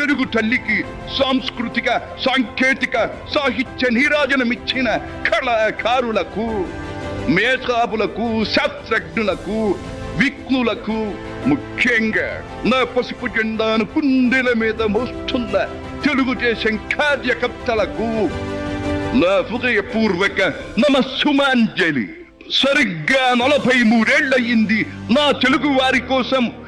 తెలుగు తల్లికి సాంస్కృతిక సాంకేతిక సాహిత్య నీరాజనమిచ్చిన కళాకారులకు మేధావులకు శాస్త్రజ్ఞులకు విఘ్నులకు ముఖ్యంగా నా పసుపు జెండాను కుండెల మీద మోస్తున్న తెలుగుదేశం కార్యకర్తలకు నా హృదయపూర్వక నమస్సుమాంజలి. సరిగ్గా నలభై మూడేళ్ళయ్యింది నా తెలుగు వారి కోసం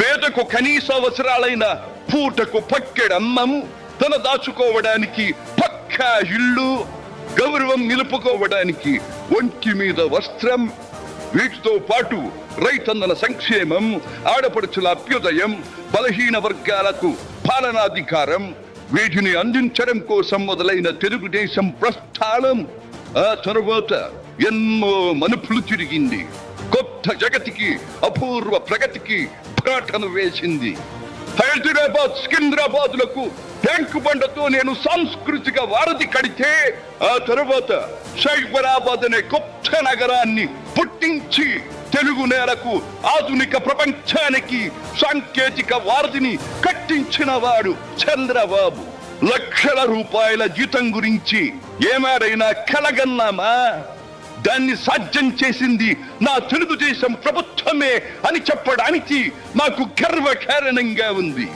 పేదకు కనీస అవసరాలైన పూటకు పక్కెడమ్మము తన దాచుకోవడానికి పక్కా ఇల్లు గౌరవం నిలుపుకోవడానికి ఒంటి మీద వస్త్రం వీటితో పాటు రైతన్నల సంక్షేమం ఆడపడుచుల అభ్యుదయం బలహీన వర్గాలకు పాలనాధికారం వీటిని అందించడం కోసం మొదలైన తెలుగుదేశం ప్రస్థానం. ఆ తరువాత ఎన్నో మనుపులు తిరిగింది. కొత్త జగతికి అపూర్వ ప్రగతికి పాటను వేసింది. హైదరాబాద్ సికింద్రాబాద్లకు ట్యాంక్ బండతో నేను సాంస్కృతిక వారధి కడితే ఆ తర్వాత సైబరాబాద్ అనే కొత్త నగరాన్ని పుట్టించి తెలుగు నేలకు ఆధునిక ప్రపంచానికి సాంకేతిక వారధిని కట్టించిన వాడు చంద్రబాబు. లక్షల రూపాయల జీతం గురించి ఏమారైనా కలగన్నామా? దాన్ని సాధ్యం చేసింది నా తెలుగుదేశం ప్రభుత్వమే అని చెప్పడానికి నాకు గర్వకారణంగా ఉంది.